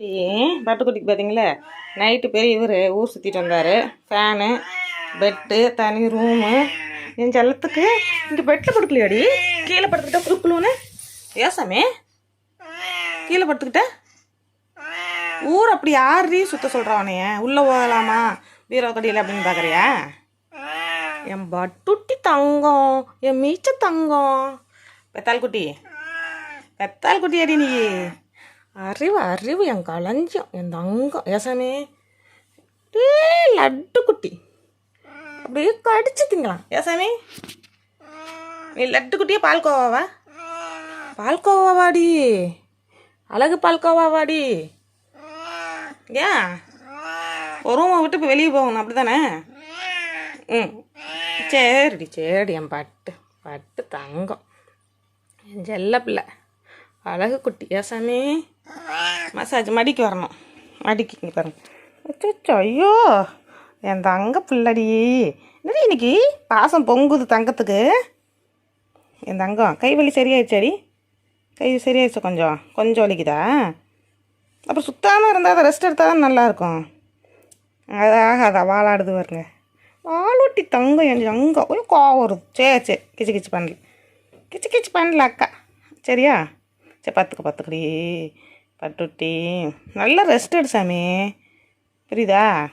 Tea பட்டுக்குட்டிக்கு பார்த்தீங்களா night பெரிய இவர் ஊர் சுற்றிட்டு வந்தார். ஃபேனு பெட்டு தனி ரூமு என் செல்லத்துக்கு இங்கே பெட்டில் படுக்கலையாடி? கீழே படுத்துக்கிட்டா குறுக்குழுன்னு ஏசாமே கீழே படுத்துக்கிட்ட? ஊர் அப்படி யாரீ சுத்த சொல்கிறாவனைய உள்ளே போகலாமா? பீரோ கடியில் அப்படின்னு பார்க்குறியா என் பட்டுட்டி தங்கம் என் மீச்ச தங்கம். பெத்தால் குட்டி பெத்தால் குட்டி அடி நீ. அறிவு அறிவு என் களஞ்சியம் என் தங்கம். ஏசாமி லட்டு குட்டி அப்படியே கடிச்சு திங்கலாம். ஏசாமி நீ லட்டு குட்டியே பால்கோவாவா பால்கோவாவாடி அழகு பால்கோவாவாடி ஏன் ஒரு ரூமை விட்டு இப்போ வெளியே போகணும் அப்படி தானே ம். சரிடி சரிடி என் பட்டு பட்டு தங்கம். என் செல்ல பிள்ளை. அழகு குட்டி ஏசாமி மசாஜ் மடிக்கு வரணும். மடிக்கு இங்கே பாருங்க. அச்சோ ஐயோ. என் தங்க பிள்ளடி. என்னடி இன்னைக்கு? பாசம் பொங்குது தங்கத்துக்கு. என் தங்கம். கை வலி சரியாயிடுச்சாடி. கை சரியாயிடுச்சு கொஞ்சம். கொஞ்சம் வலிக்குதா? அப்புறம் சுத்தாமல் இருந்தால் தான் ரெஸ்ட் எடுத்தால் தான் நல்லாயிருக்கும். அதாக அதை வாழாடுது பாருங்க. வாழொட்டி தங்கம் என் தங்கம். ஒரு கோவம் வருது. சரி சரி கிச்சு கிச்சு பண்ணல. கிச்சு கிச்சு பண்ணல அக்கா. சரியா? சரி பத்துக்க பட்டுட்டி. நல்லா ரெஸ்ட் எடு சாமி. புரியுதா?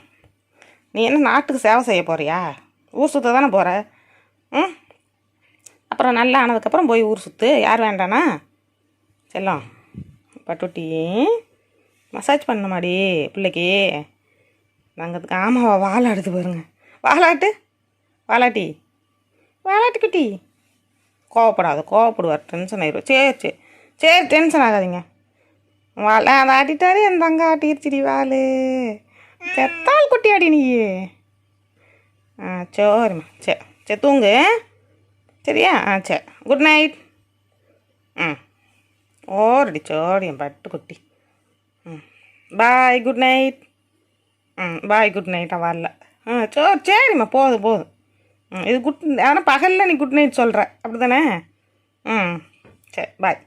நீ என்ன நாட்டுக்கு சேவை செய்ய போறியா? ஊர் சுற்ற தானே போகிற ம்? அப்புறம் நல்லா ஆனதுக்கப்புறம் போய் ஊர் சுற்று யார் வேண்டானா? செல்லம். பட்டுட்டி. மசாஜ் பண்ணமாடி பிள்ளைக்கு. நாங்கள் ஆமாவா வாலாடுது பாருங்க. வாலாட்டு? வாலாட்டி. வாலாட்டு குட்டி. கோவப்படாத கோவப்படுவார் டென்ஷன் ஆயிடுவார் சரி சரி சரி டென்ஷன் ஆகாதீங்க. வாழ அதை ஆட்டிட்டாரு என் தங்க ஆட்டிருச்சிடி வாள் செத்தால் குட்டி ஆடி நீ. ஆ சரிம்மா சரி சரி தூங்கு. சரியா? ஆ சரி குட் நைட் ம். ஓரடி சோடி என் பட்டு குட்டி. ம். பாய் குட் நைட் ம் பாய் குட் நைட் வரல. ஆ சோறு சரிம்மா போதும் போதும் ம் இது குட் ஆனால் பகலில் நீ குட் நைட் சொல்கிற அப்படி தானே ம் சரி பாய்